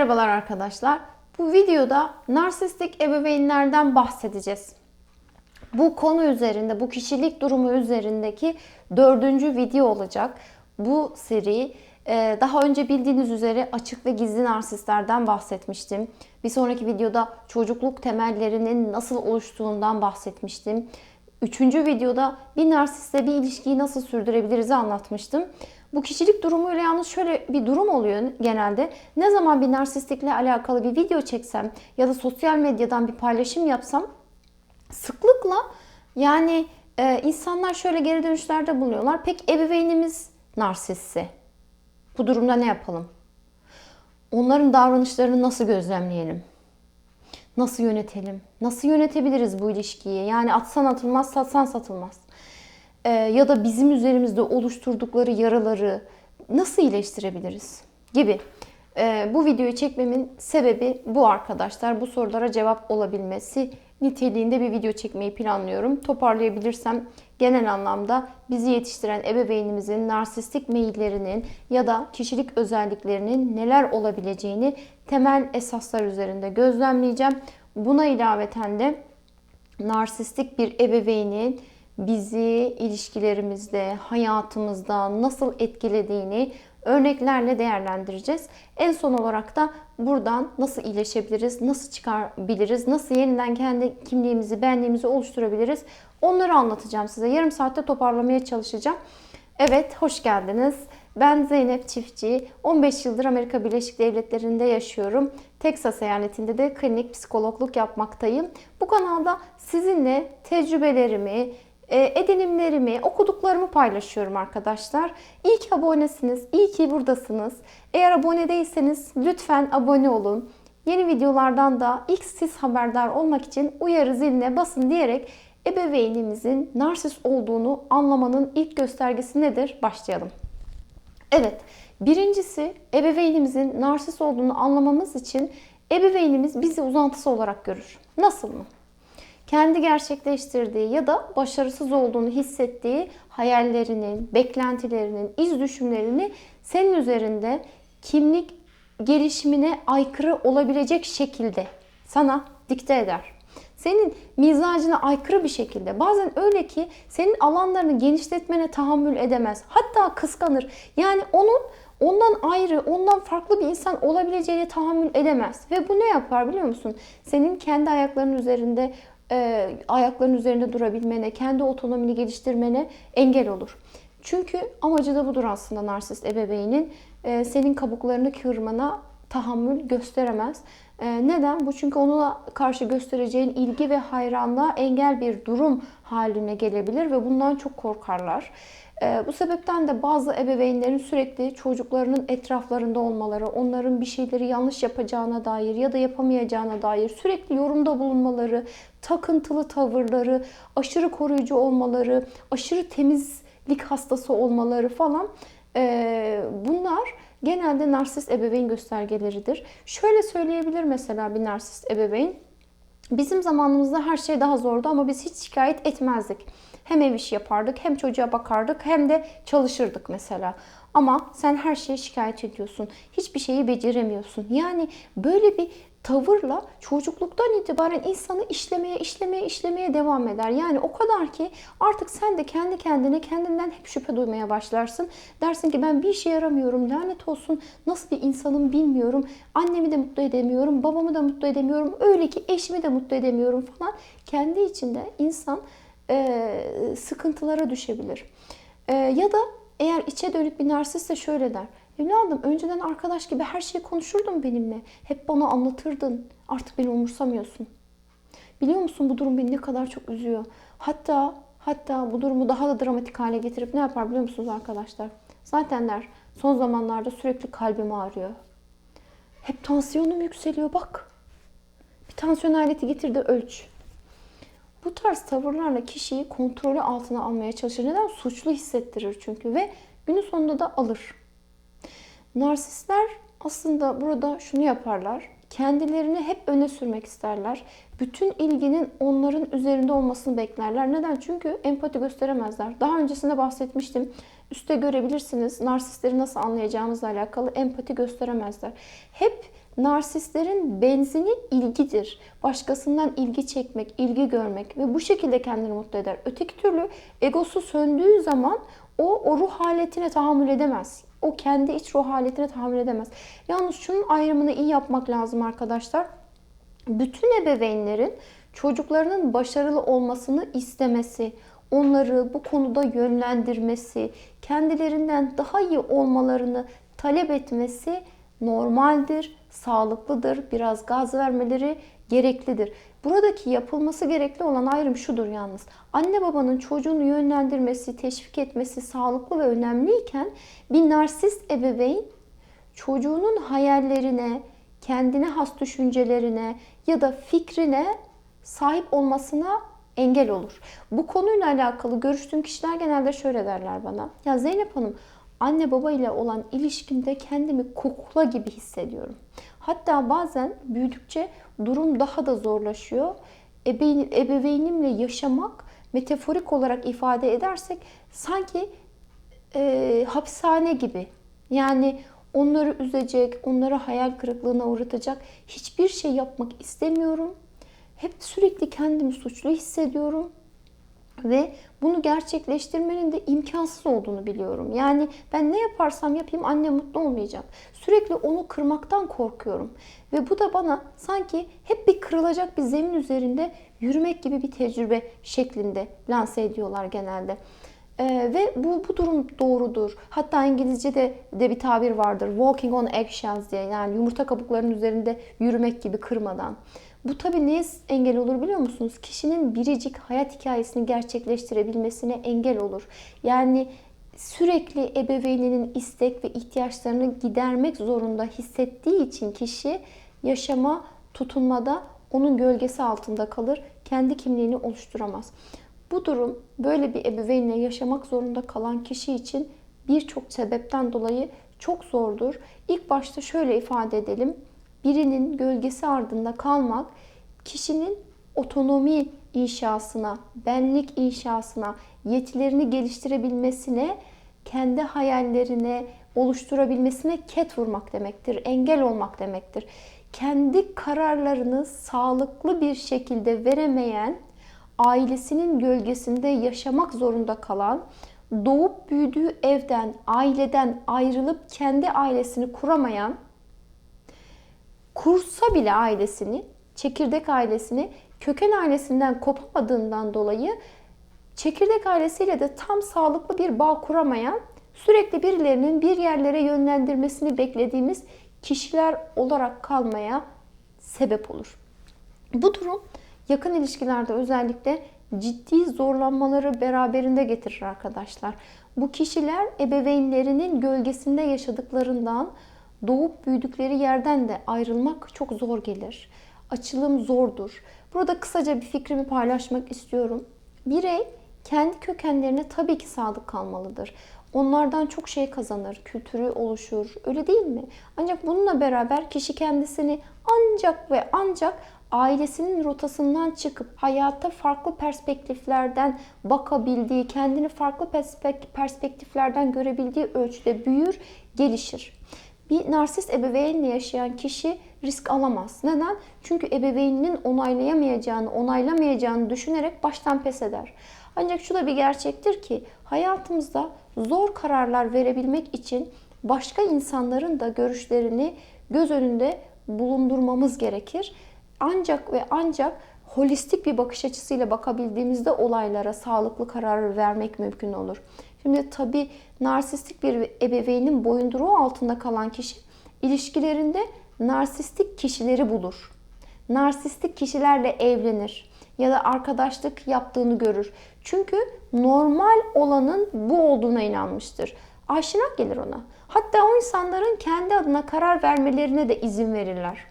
Merhabalar arkadaşlar. Bu videoda narsistik ebeveynlerden bahsedeceğiz. Bu konu üzerinde, bu kişilik durumu üzerindeki dördüncü video olacak. Bu seri e, daha önce bildiğiniz üzere açık ve gizli narsistlerden bahsetmiştim. Bir sonraki videoda çocukluk temellerinin nasıl oluştuğundan bahsetmiştim. Üçüncü videoda bir narsistle bir ilişkiyi nasıl sürdürebiliriz anlatmıştım. Bu kişilik durumuyla yalnız şöyle bir durum oluyor genelde. Ne zaman bir narsistlikle alakalı bir video çeksem ya da sosyal medyadan bir paylaşım yapsam sıklıkla yani e, insanlar şöyle geri dönüşlerde bulunuyorlar. Pek ebeveynimiz narsistse bu durumda ne yapalım? Onların davranışlarını nasıl gözlemleyelim? Nasıl yönetelim? Nasıl yönetebiliriz bu ilişkiyi? Yani atsan atılmaz, satsan satılmaz. Ee, ya da bizim üzerimizde oluşturdukları yaraları nasıl iyileştirebiliriz? Gibi. Ee, bu videoyu çekmemin sebebi bu arkadaşlar. Bu sorulara cevap olabilmesi niteliğinde bir video çekmeyi planlıyorum. Toparlayabilirsem genel anlamda bizi yetiştiren ebeveynimizin narsistik meyillerinin ya da kişilik özelliklerinin neler olabileceğini temel esaslar üzerinde gözlemleyeceğim. Buna ilaveten de narsistik bir ebeveynin bizi ilişkilerimizde, hayatımızda nasıl etkilediğini örneklerle değerlendireceğiz. En son olarak da buradan nasıl iyileşebiliriz, nasıl çıkabiliriz, nasıl yeniden kendi kimliğimizi, benliğimizi oluşturabiliriz onları anlatacağım size. Yarım saatte toparlamaya çalışacağım. Evet, hoş geldiniz. Ben Zeynep Çiftçi. 15 yıldır Amerika Birleşik Devletleri'nde yaşıyorum. Texas eyaletinde de klinik psikologluk yapmaktayım. Bu kanalda sizinle tecrübelerimi, edinimlerimi, okuduklarımı paylaşıyorum arkadaşlar. İyi ki abonesiniz, iyi ki buradasınız. Eğer abone değilseniz lütfen abone olun. Yeni videolardan da ilk siz haberdar olmak için uyarı ziline basın diyerek ebeveynimizin narsist olduğunu anlamanın ilk göstergesi nedir? Başlayalım. Evet, birincisi ebeveynimizin narsist olduğunu anlamamız için ebeveynimiz bizi uzantısı olarak görür. Nasıl mı? Kendi gerçekleştirdiği ya da başarısız olduğunu hissettiği hayallerinin, beklentilerinin, iz düşümlerini senin üzerinde kimlik gelişimine aykırı olabilecek şekilde sana dikte eder. Senin mizacına aykırı bir şekilde bazen öyle ki senin alanlarını genişletmene tahammül edemez. Hatta kıskanır. Yani onun ondan ayrı, ondan farklı bir insan olabileceğine tahammül edemez. Ve bu ne yapar biliyor musun? Senin kendi ayaklarının üzerinde e, ayakların üzerinde durabilmene, kendi otonomini geliştirmene engel olur. Çünkü amacı da budur aslında narsist ebeveynin. E, senin kabuklarını kırmana tahammül gösteremez. E, neden? Bu çünkü onunla karşı göstereceğin ilgi ve hayranlığa engel bir durum haline gelebilir ve bundan çok korkarlar. Ee, bu sebepten de bazı ebeveynlerin sürekli çocuklarının etraflarında olmaları, onların bir şeyleri yanlış yapacağına dair ya da yapamayacağına dair sürekli yorumda bulunmaları, takıntılı tavırları, aşırı koruyucu olmaları, aşırı temizlik hastası olmaları falan ee, bunlar genelde narsist ebeveyn göstergeleridir. Şöyle söyleyebilir mesela bir narsist ebeveyn. Bizim zamanımızda her şey daha zordu ama biz hiç şikayet etmezdik. Hem ev işi yapardık, hem çocuğa bakardık, hem de çalışırdık mesela. Ama sen her şeye şikayet ediyorsun. Hiçbir şeyi beceremiyorsun. Yani böyle bir tavırla çocukluktan itibaren insanı işlemeye, işlemeye, işlemeye devam eder. Yani o kadar ki artık sen de kendi kendine kendinden hep şüphe duymaya başlarsın. Dersin ki ben bir işe yaramıyorum, lanet olsun, nasıl bir insanım bilmiyorum. Annemi de mutlu edemiyorum, babamı da mutlu edemiyorum. Öyle ki eşimi de mutlu edemiyorum falan. Kendi içinde insan e, sıkıntılara düşebilir. E, ya da eğer içe dönük bir narsist şöyle der. Evladım önceden arkadaş gibi her şeyi konuşurdun benimle. Hep bana anlatırdın. Artık beni umursamıyorsun. Biliyor musun bu durum beni ne kadar çok üzüyor. Hatta hatta bu durumu daha da dramatik hale getirip ne yapar biliyor musunuz arkadaşlar? Zaten der son zamanlarda sürekli kalbim ağrıyor. Hep tansiyonum yükseliyor bak. Bir tansiyon aleti getir de ölç. Bu tarz tavırlarla kişiyi kontrolü altına almaya çalışır. Neden? Suçlu hissettirir çünkü ve günün sonunda da alır. Narsistler aslında burada şunu yaparlar. Kendilerini hep öne sürmek isterler. Bütün ilginin onların üzerinde olmasını beklerler. Neden? Çünkü empati gösteremezler. Daha öncesinde bahsetmiştim. Üste görebilirsiniz. Narsistleri nasıl anlayacağımızla alakalı empati gösteremezler. Hep Narsistlerin benzini ilgidir. Başkasından ilgi çekmek, ilgi görmek ve bu şekilde kendini mutlu eder. Öteki türlü egosu söndüğü zaman o, o ruh haletine tahammül edemez. O kendi iç ruh haletine tahammül edemez. Yalnız şunun ayrımını iyi yapmak lazım arkadaşlar. Bütün ebeveynlerin çocuklarının başarılı olmasını istemesi, onları bu konuda yönlendirmesi, kendilerinden daha iyi olmalarını talep etmesi normaldir, sağlıklıdır. Biraz gaz vermeleri gereklidir. Buradaki yapılması gerekli olan ayrım şudur yalnız. Anne babanın çocuğunu yönlendirmesi, teşvik etmesi sağlıklı ve önemliyken bir narsist ebeveyn çocuğunun hayallerine, kendine has düşüncelerine ya da fikrine sahip olmasına engel olur. Bu konuyla alakalı görüştüğüm kişiler genelde şöyle derler bana. Ya Zeynep Hanım anne baba ile olan ilişkimde kendimi kukla gibi hissediyorum. Hatta bazen büyüdükçe durum daha da zorlaşıyor. Ebeveyn, ebeveynimle yaşamak metaforik olarak ifade edersek sanki e, hapishane gibi. Yani onları üzecek, onları hayal kırıklığına uğratacak hiçbir şey yapmak istemiyorum. Hep sürekli kendimi suçlu hissediyorum ve bunu gerçekleştirmenin de imkansız olduğunu biliyorum. Yani ben ne yaparsam yapayım anne mutlu olmayacak. Sürekli onu kırmaktan korkuyorum. Ve bu da bana sanki hep bir kırılacak bir zemin üzerinde yürümek gibi bir tecrübe şeklinde lanse ediyorlar genelde. Ee, ve bu, bu durum doğrudur. Hatta İngilizce'de de bir tabir vardır. Walking on eggshells diye. Yani yumurta kabuklarının üzerinde yürümek gibi kırmadan. Bu tabii neye engel olur biliyor musunuz? Kişinin biricik hayat hikayesini gerçekleştirebilmesine engel olur. Yani sürekli ebeveyninin istek ve ihtiyaçlarını gidermek zorunda hissettiği için kişi yaşama tutunmada onun gölgesi altında kalır. Kendi kimliğini oluşturamaz. Bu durum böyle bir ebeveynle yaşamak zorunda kalan kişi için birçok sebepten dolayı çok zordur. İlk başta şöyle ifade edelim birinin gölgesi ardında kalmak kişinin otonomi inşasına, benlik inşasına, yetilerini geliştirebilmesine, kendi hayallerine oluşturabilmesine ket vurmak demektir, engel olmak demektir. Kendi kararlarını sağlıklı bir şekilde veremeyen, ailesinin gölgesinde yaşamak zorunda kalan, doğup büyüdüğü evden, aileden ayrılıp kendi ailesini kuramayan, kursa bile ailesini, çekirdek ailesini köken ailesinden kopamadığından dolayı çekirdek ailesiyle de tam sağlıklı bir bağ kuramayan, sürekli birilerinin bir yerlere yönlendirmesini beklediğimiz kişiler olarak kalmaya sebep olur. Bu durum yakın ilişkilerde özellikle ciddi zorlanmaları beraberinde getirir arkadaşlar. Bu kişiler ebeveynlerinin gölgesinde yaşadıklarından doğup büyüdükleri yerden de ayrılmak çok zor gelir. Açılım zordur. Burada kısaca bir fikrimi paylaşmak istiyorum. Birey kendi kökenlerine tabii ki sadık kalmalıdır. Onlardan çok şey kazanır, kültürü oluşur. Öyle değil mi? Ancak bununla beraber kişi kendisini ancak ve ancak ailesinin rotasından çıkıp hayata farklı perspektiflerden bakabildiği, kendini farklı perspektiflerden görebildiği ölçüde büyür, gelişir. Bir narsist ebeveynle yaşayan kişi risk alamaz. Neden? Çünkü ebeveyninin onaylayamayacağını, onaylamayacağını düşünerek baştan pes eder. Ancak şu da bir gerçektir ki hayatımızda zor kararlar verebilmek için başka insanların da görüşlerini göz önünde bulundurmamız gerekir. Ancak ve ancak holistik bir bakış açısıyla bakabildiğimizde olaylara sağlıklı karar vermek mümkün olur. Şimdi tabii narsistik bir ebeveynin boyunduruğu altında kalan kişi ilişkilerinde narsistik kişileri bulur. Narsistik kişilerle evlenir ya da arkadaşlık yaptığını görür. Çünkü normal olanın bu olduğuna inanmıştır. Aşina gelir ona. Hatta o insanların kendi adına karar vermelerine de izin verirler.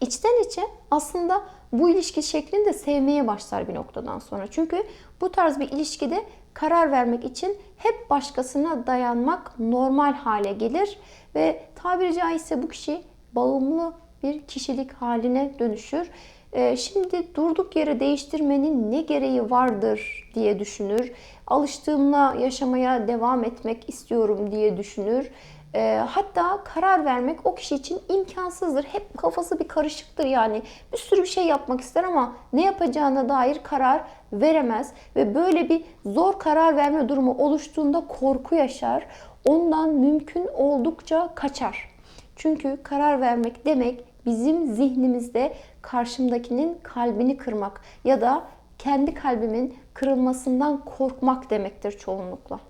İçten içe aslında bu ilişki şeklini de sevmeye başlar bir noktadan sonra. Çünkü bu tarz bir ilişkide karar vermek için hep başkasına dayanmak normal hale gelir ve tabiri caizse bu kişi bağımlı bir kişilik haline dönüşür. Ee, şimdi durduk yere değiştirmenin ne gereği vardır diye düşünür. Alıştığımla yaşamaya devam etmek istiyorum diye düşünür. E, hatta karar vermek o kişi için imkansızdır. Hep kafası bir karışıktır yani. Bir sürü bir şey yapmak ister ama ne yapacağına dair karar veremez. Ve böyle bir zor karar verme durumu oluştuğunda korku yaşar. Ondan mümkün oldukça kaçar. Çünkü karar vermek demek bizim zihnimizde karşımdakinin kalbini kırmak ya da kendi kalbimin kırılmasından korkmak demektir çoğunlukla.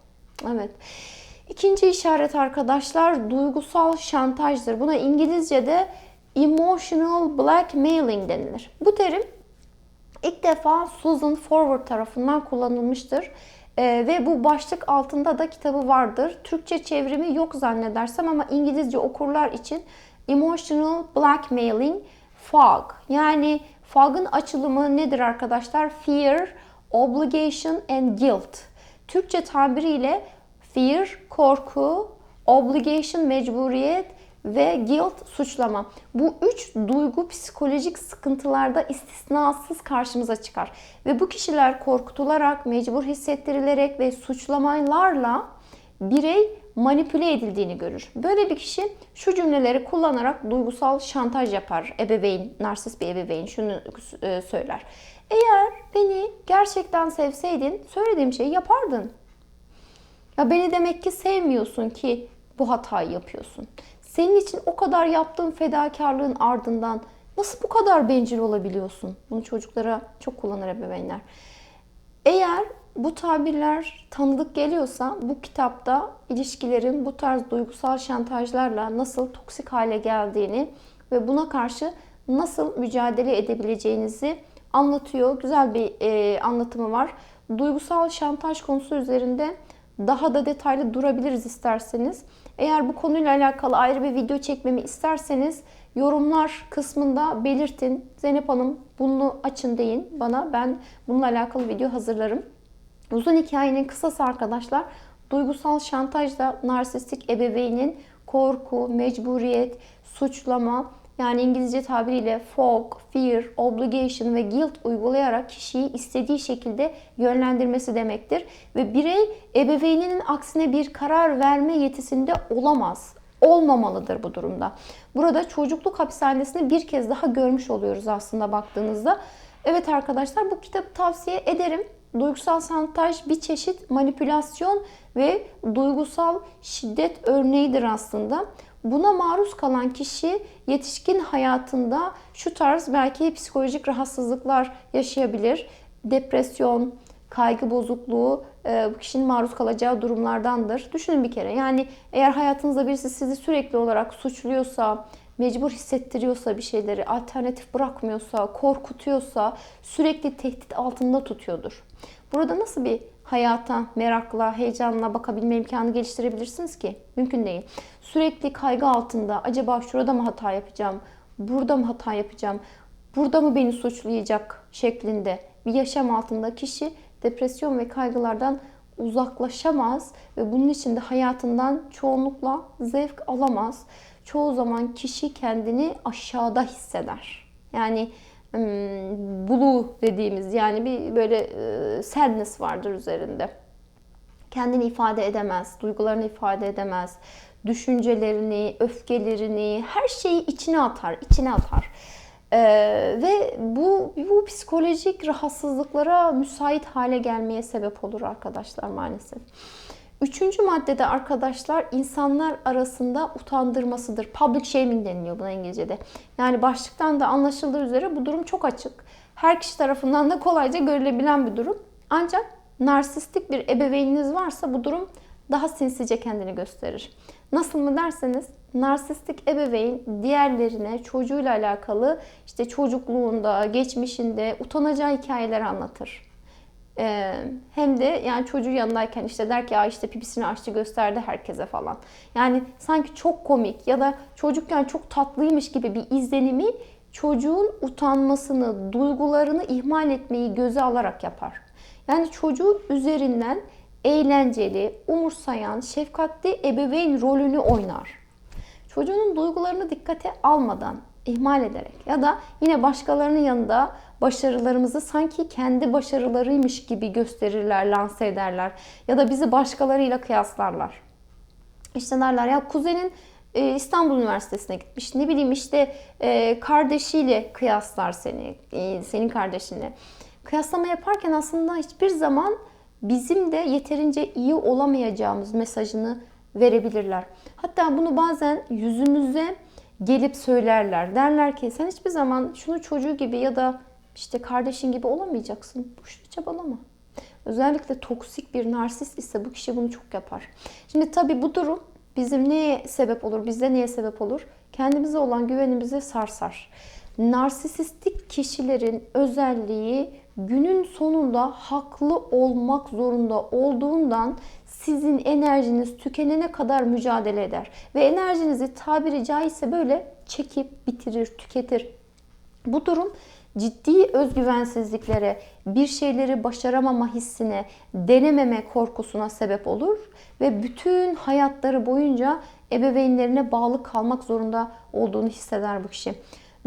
Evet. İkinci işaret arkadaşlar duygusal şantajdır. Buna İngilizce'de emotional blackmailing denilir. Bu terim ilk defa Susan Forward tarafından kullanılmıştır. Ee, ve bu başlık altında da kitabı vardır. Türkçe çevrimi yok zannedersem ama İngilizce okurlar için Emotional Blackmailing FOG. Yani FOG'un açılımı nedir arkadaşlar? Fear, Obligation and Guilt. Türkçe tabiriyle fear, korku, obligation, mecburiyet ve guilt, suçlama. Bu üç duygu psikolojik sıkıntılarda istisnasız karşımıza çıkar. Ve bu kişiler korkutularak, mecbur hissettirilerek ve suçlamalarla birey manipüle edildiğini görür. Böyle bir kişi şu cümleleri kullanarak duygusal şantaj yapar. Ebeveyn, narsist bir ebeveyn şunu e, söyler. Eğer beni gerçekten sevseydin söylediğim şeyi yapardın. Ya beni demek ki sevmiyorsun ki bu hatayı yapıyorsun. Senin için o kadar yaptığın fedakarlığın ardından nasıl bu kadar bencil olabiliyorsun? Bunu çocuklara çok kullanır ebeveynler. Eğer bu tabirler tanıdık geliyorsa bu kitapta ilişkilerin bu tarz duygusal şantajlarla nasıl toksik hale geldiğini ve buna karşı nasıl mücadele edebileceğinizi anlatıyor. Güzel bir e, anlatımı var. Duygusal şantaj konusu üzerinde daha da detaylı durabiliriz isterseniz. Eğer bu konuyla alakalı ayrı bir video çekmemi isterseniz yorumlar kısmında belirtin. Zeynep Hanım bunu açın deyin bana. Ben bununla alakalı video hazırlarım. Uzun hikayenin kısası arkadaşlar duygusal şantajda narsistik ebeveynin korku, mecburiyet, suçlama yani İngilizce tabiriyle fog, fear, obligation ve guilt uygulayarak kişiyi istediği şekilde yönlendirmesi demektir. Ve birey ebeveyninin aksine bir karar verme yetisinde olamaz. Olmamalıdır bu durumda. Burada çocukluk hapishanesini bir kez daha görmüş oluyoruz aslında baktığınızda. Evet arkadaşlar bu kitabı tavsiye ederim. Duygusal şantaj bir çeşit manipülasyon ve duygusal şiddet örneğidir aslında. Buna maruz kalan kişi yetişkin hayatında şu tarz belki psikolojik rahatsızlıklar yaşayabilir. Depresyon, kaygı bozukluğu e, bu kişinin maruz kalacağı durumlardandır. Düşünün bir kere yani eğer hayatınızda birisi sizi sürekli olarak suçluyorsa, mecbur hissettiriyorsa bir şeyleri, alternatif bırakmıyorsa, korkutuyorsa, sürekli tehdit altında tutuyordur. Burada nasıl bir hayata merakla, heyecanla bakabilme imkanı geliştirebilirsiniz ki? Mümkün değil. Sürekli kaygı altında acaba şurada mı hata yapacağım, burada mı hata yapacağım, burada mı beni suçlayacak şeklinde bir yaşam altında kişi depresyon ve kaygılardan uzaklaşamaz ve bunun için de hayatından çoğunlukla zevk alamaz. Çoğu zaman kişi kendini aşağıda hisseder. Yani blue dediğimiz yani bir böyle e, sadness vardır üzerinde. Kendini ifade edemez, duygularını ifade edemez, düşüncelerini, öfkelerini, her şeyi içine atar, içine atar. Ee, ve bu bu psikolojik rahatsızlıklara müsait hale gelmeye sebep olur arkadaşlar maalesef. Üçüncü maddede arkadaşlar insanlar arasında utandırmasıdır. Public shaming deniliyor buna İngilizce'de. Yani başlıktan da anlaşıldığı üzere bu durum çok açık. Her kişi tarafından da kolayca görülebilen bir durum. Ancak narsistik bir ebeveyniniz varsa bu durum daha sinsice kendini gösterir. Nasıl mı derseniz narsistik ebeveyn diğerlerine çocuğuyla alakalı işte çocukluğunda, geçmişinde utanacağı hikayeler anlatır. Ee, hem de yani çocuğu yanındayken işte der ki ya işte pipisini açtı gösterdi herkese falan. Yani sanki çok komik ya da çocukken çok tatlıymış gibi bir izlenimi çocuğun utanmasını, duygularını ihmal etmeyi göze alarak yapar. Yani çocuğu üzerinden eğlenceli, umursayan, şefkatli ebeveyn rolünü oynar. Çocuğun duygularını dikkate almadan, ihmal ederek ya da yine başkalarının yanında başarılarımızı sanki kendi başarılarıymış gibi gösterirler, lanse ederler ya da bizi başkalarıyla kıyaslarlar. İşte derler ya kuzenin e, İstanbul Üniversitesi'ne gitmiş. Ne bileyim işte e, kardeşiyle kıyaslar seni, e, senin kardeşinle. Kıyaslama yaparken aslında hiçbir zaman bizim de yeterince iyi olamayacağımız mesajını verebilirler. Hatta bunu bazen yüzümüze gelip söylerler. Derler ki sen hiçbir zaman şunu çocuğu gibi ya da işte kardeşin gibi olamayacaksın. Boşuna çabalama. Özellikle toksik bir narsist ise bu kişi bunu çok yapar. Şimdi tabii bu durum bizim neye sebep olur? Bizde neye sebep olur? Kendimize olan güvenimizi sarsar. Narsisistik kişilerin özelliği günün sonunda haklı olmak zorunda olduğundan sizin enerjiniz tükenene kadar mücadele eder. Ve enerjinizi tabiri caizse böyle çekip bitirir, tüketir. Bu durum ciddi özgüvensizliklere, bir şeyleri başaramama hissine, denememe korkusuna sebep olur ve bütün hayatları boyunca ebeveynlerine bağlı kalmak zorunda olduğunu hisseder bu kişi.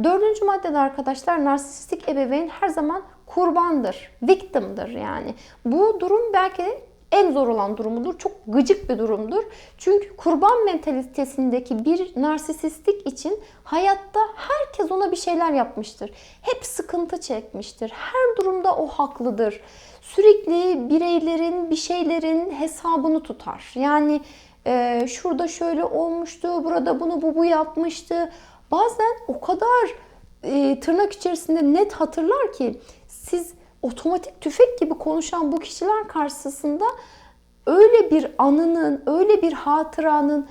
Dördüncü maddede arkadaşlar narsistik ebeveyn her zaman kurbandır, victim'dır yani. Bu durum belki en zor olan durumudur. Çok gıcık bir durumdur. Çünkü kurban mentalitesindeki bir narsisistik için hayatta herkes ona bir şeyler yapmıştır. Hep sıkıntı çekmiştir. Her durumda o haklıdır. Sürekli bireylerin, bir şeylerin hesabını tutar. Yani e, şurada şöyle olmuştu, burada bunu bu bu yapmıştı. Bazen o kadar e, tırnak içerisinde net hatırlar ki siz otomatik tüfek gibi konuşan bu kişiler karşısında öyle bir anının, öyle bir hatıranın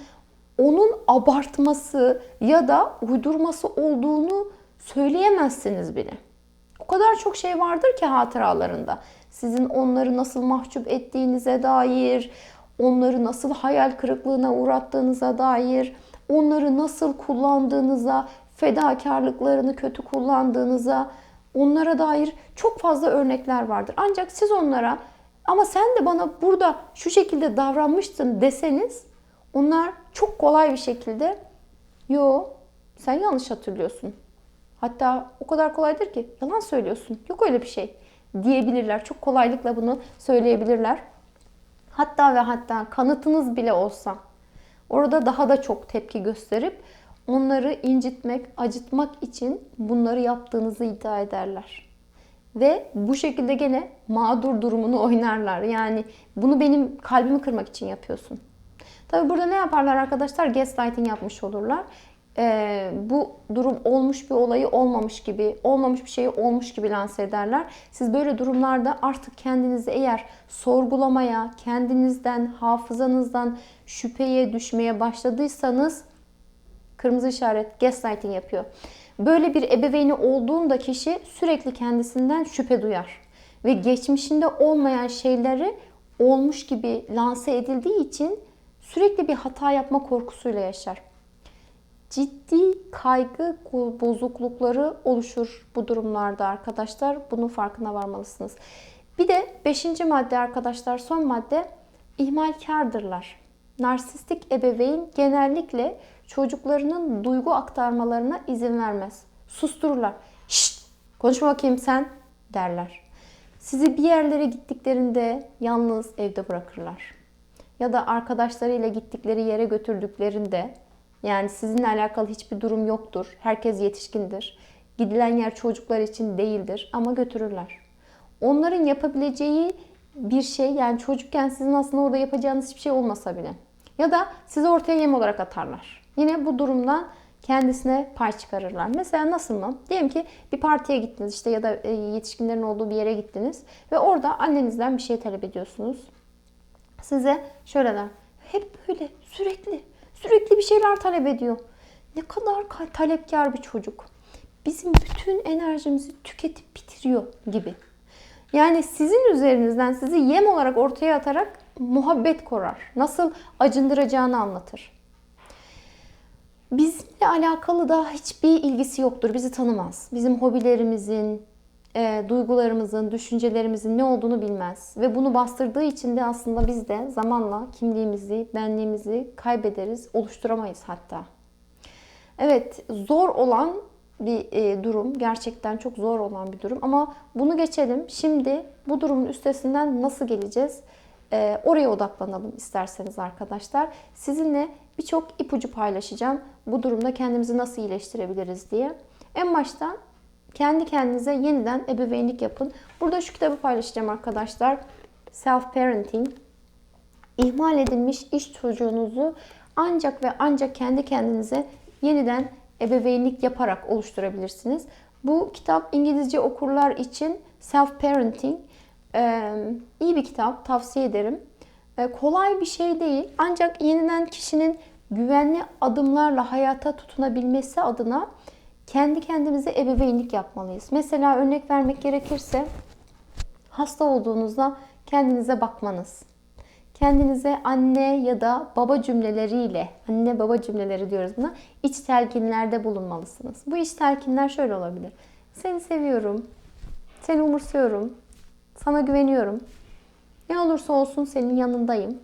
onun abartması ya da uydurması olduğunu söyleyemezsiniz bile. O kadar çok şey vardır ki hatıralarında. Sizin onları nasıl mahcup ettiğinize dair, onları nasıl hayal kırıklığına uğrattığınıza dair, onları nasıl kullandığınıza, fedakarlıklarını kötü kullandığınıza, onlara dair çok fazla örnekler vardır. Ancak siz onlara ama sen de bana burada şu şekilde davranmıştın deseniz onlar çok kolay bir şekilde yo sen yanlış hatırlıyorsun. Hatta o kadar kolaydır ki yalan söylüyorsun. Yok öyle bir şey diyebilirler. Çok kolaylıkla bunu söyleyebilirler. Hatta ve hatta kanıtınız bile olsa orada daha da çok tepki gösterip onları incitmek, acıtmak için bunları yaptığınızı iddia ederler. Ve bu şekilde gene mağdur durumunu oynarlar. Yani bunu benim kalbimi kırmak için yapıyorsun. Tabi burada ne yaparlar arkadaşlar? Gaslighting yapmış olurlar. Ee, bu durum olmuş bir olayı olmamış gibi, olmamış bir şeyi olmuş gibi lanse ederler. Siz böyle durumlarda artık kendinizi eğer sorgulamaya, kendinizden, hafızanızdan şüpheye düşmeye başladıysanız Kırmızı işaret gaslighting yapıyor. Böyle bir ebeveyni olduğunda kişi sürekli kendisinden şüphe duyar. Ve geçmişinde olmayan şeyleri olmuş gibi lanse edildiği için sürekli bir hata yapma korkusuyla yaşar. Ciddi kaygı bozuklukları oluşur bu durumlarda arkadaşlar. Bunun farkına varmalısınız. Bir de beşinci madde arkadaşlar son madde ihmalkardırlar. Narsistik ebeveyn genellikle çocuklarının duygu aktarmalarına izin vermez. Sustururlar. Şşt konuşma bakayım sen derler. Sizi bir yerlere gittiklerinde yalnız evde bırakırlar. Ya da arkadaşlarıyla gittikleri yere götürdüklerinde yani sizinle alakalı hiçbir durum yoktur. Herkes yetişkindir. Gidilen yer çocuklar için değildir ama götürürler. Onların yapabileceği bir şey yani çocukken sizin aslında orada yapacağınız hiçbir şey olmasa bile. Ya da sizi ortaya yem olarak atarlar. Yine bu durumdan kendisine pay çıkarırlar. Mesela nasıl mı? Diyelim ki bir partiye gittiniz işte ya da e, yetişkinlerin olduğu bir yere gittiniz ve orada annenizden bir şey talep ediyorsunuz. Size şöyle der. Hep böyle sürekli sürekli bir şeyler talep ediyor. Ne kadar talepkar bir çocuk. Bizim bütün enerjimizi tüketip bitiriyor gibi. Yani sizin üzerinizden sizi yem olarak ortaya atarak muhabbet kurar. Nasıl acındıracağını anlatır bizimle alakalı da hiçbir ilgisi yoktur. Bizi tanımaz. Bizim hobilerimizin, e, duygularımızın, düşüncelerimizin ne olduğunu bilmez. Ve bunu bastırdığı için de aslında biz de zamanla kimliğimizi, benliğimizi kaybederiz, oluşturamayız hatta. Evet, zor olan bir e, durum. Gerçekten çok zor olan bir durum. Ama bunu geçelim. Şimdi bu durumun üstesinden nasıl geleceğiz? Ee, oraya odaklanalım isterseniz arkadaşlar. Sizinle birçok ipucu paylaşacağım. Bu durumda kendimizi nasıl iyileştirebiliriz diye. En başta kendi kendinize yeniden ebeveynlik yapın. Burada şu kitabı paylaşacağım arkadaşlar. Self Parenting. İhmal edilmiş iş çocuğunuzu ancak ve ancak kendi kendinize yeniden ebeveynlik yaparak oluşturabilirsiniz. Bu kitap İngilizce okurlar için Self Parenting ee, iyi bir kitap tavsiye ederim. Ee, kolay bir şey değil ancak yeniden kişinin güvenli adımlarla hayata tutunabilmesi adına kendi kendimize ebeveynlik yapmalıyız. Mesela örnek vermek gerekirse hasta olduğunuzda kendinize bakmanız. Kendinize anne ya da baba cümleleriyle, anne baba cümleleri diyoruz buna, iç telkinlerde bulunmalısınız. Bu iç telkinler şöyle olabilir. Seni seviyorum, seni umursuyorum, sana güveniyorum. Ne olursa olsun senin yanındayım.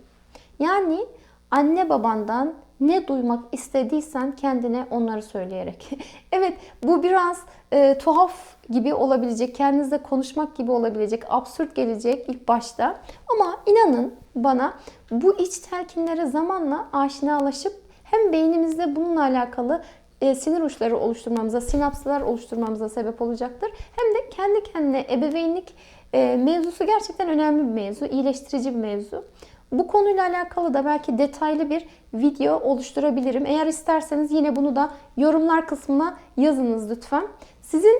Yani anne babandan ne duymak istediysen kendine onları söyleyerek. evet bu biraz e, tuhaf gibi olabilecek, kendinizle konuşmak gibi olabilecek, absürt gelecek ilk başta. Ama inanın bana bu iç telkinlere zamanla aşinalaşıp hem beynimizde bununla alakalı e, sinir uçları oluşturmamıza, sinapslar oluşturmamıza sebep olacaktır. Hem de kendi kendine ebeveynlik e, mevzusu gerçekten önemli bir mevzu, iyileştirici bir mevzu. Bu konuyla alakalı da belki detaylı bir video oluşturabilirim. Eğer isterseniz yine bunu da yorumlar kısmına yazınız lütfen. Sizin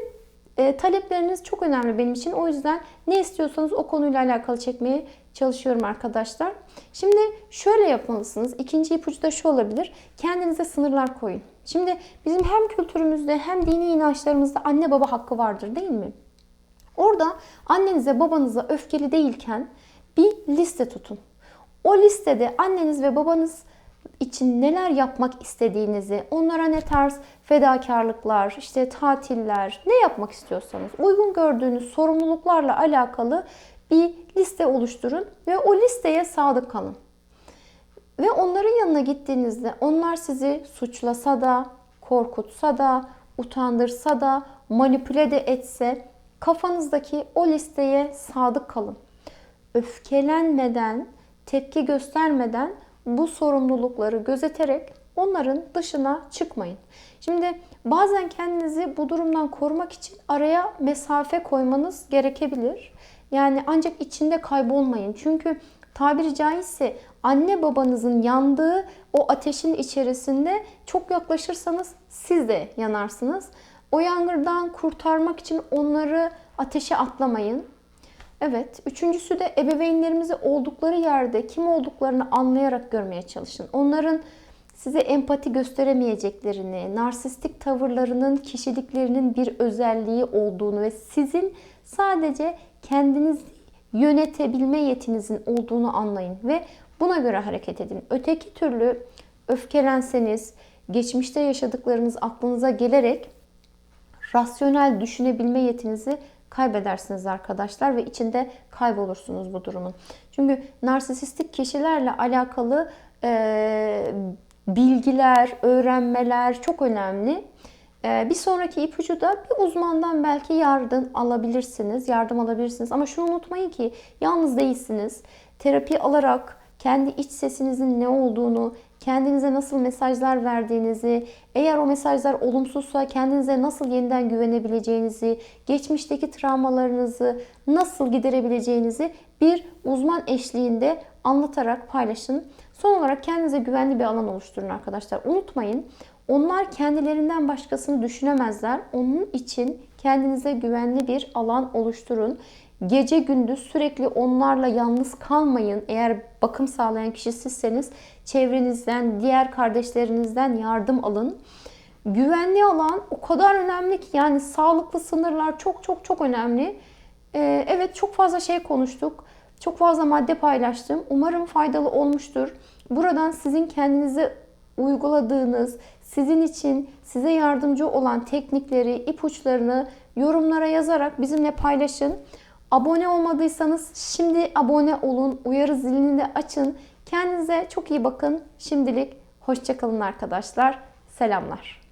e, talepleriniz çok önemli benim için. O yüzden ne istiyorsanız o konuyla alakalı çekmeye çalışıyorum arkadaşlar. Şimdi şöyle yapmalısınız. İkinci ipucu da şu olabilir. Kendinize sınırlar koyun. Şimdi bizim hem kültürümüzde hem dini inançlarımızda anne baba hakkı vardır değil mi? Orada annenize babanıza öfkeli değilken bir liste tutun. O listede anneniz ve babanız için neler yapmak istediğinizi, onlara ne tarz fedakarlıklar, işte tatiller, ne yapmak istiyorsanız uygun gördüğünüz sorumluluklarla alakalı bir liste oluşturun ve o listeye sadık kalın. Ve onların yanına gittiğinizde onlar sizi suçlasa da, korkutsa da, utandırsa da, manipüle de etse kafanızdaki o listeye sadık kalın. Öfkelenmeden, tepki göstermeden bu sorumlulukları gözeterek onların dışına çıkmayın. Şimdi bazen kendinizi bu durumdan korumak için araya mesafe koymanız gerekebilir. Yani ancak içinde kaybolmayın. Çünkü tabiri caizse anne babanızın yandığı o ateşin içerisinde çok yaklaşırsanız siz de yanarsınız. O yangından kurtarmak için onları ateşe atlamayın. Evet. Üçüncüsü de ebeveynlerimizi oldukları yerde kim olduklarını anlayarak görmeye çalışın. Onların size empati gösteremeyeceklerini, narsistik tavırlarının kişiliklerinin bir özelliği olduğunu ve sizin sadece kendiniz yönetebilme yetinizin olduğunu anlayın ve buna göre hareket edin. Öteki türlü öfkelenseniz, geçmişte yaşadıklarınız aklınıza gelerek rasyonel düşünebilme yetinizi kaybedersiniz arkadaşlar ve içinde kaybolursunuz bu durumun. Çünkü narsisistik kişilerle alakalı e, bilgiler, öğrenmeler çok önemli. E, bir sonraki ipucu da bir uzmandan belki yardım alabilirsiniz, yardım alabilirsiniz. Ama şunu unutmayın ki yalnız değilsiniz. Terapi alarak kendi iç sesinizin ne olduğunu, kendinize nasıl mesajlar verdiğinizi, eğer o mesajlar olumsuzsa kendinize nasıl yeniden güvenebileceğinizi, geçmişteki travmalarınızı nasıl giderebileceğinizi bir uzman eşliğinde anlatarak paylaşın. Son olarak kendinize güvenli bir alan oluşturun arkadaşlar. Unutmayın onlar kendilerinden başkasını düşünemezler. Onun için kendinize güvenli bir alan oluşturun. Gece gündüz sürekli onlarla yalnız kalmayın. Eğer bakım sağlayan kişi sizseniz çevrenizden, diğer kardeşlerinizden yardım alın. Güvenli alan o kadar önemli ki yani sağlıklı sınırlar çok çok çok önemli. Ee, evet çok fazla şey konuştuk. Çok fazla madde paylaştım. Umarım faydalı olmuştur. Buradan sizin kendinize uyguladığınız, sizin için size yardımcı olan teknikleri, ipuçlarını yorumlara yazarak bizimle paylaşın. Abone olmadıysanız şimdi abone olun. Uyarı zilini de açın. Kendinize çok iyi bakın. Şimdilik hoşçakalın arkadaşlar. Selamlar.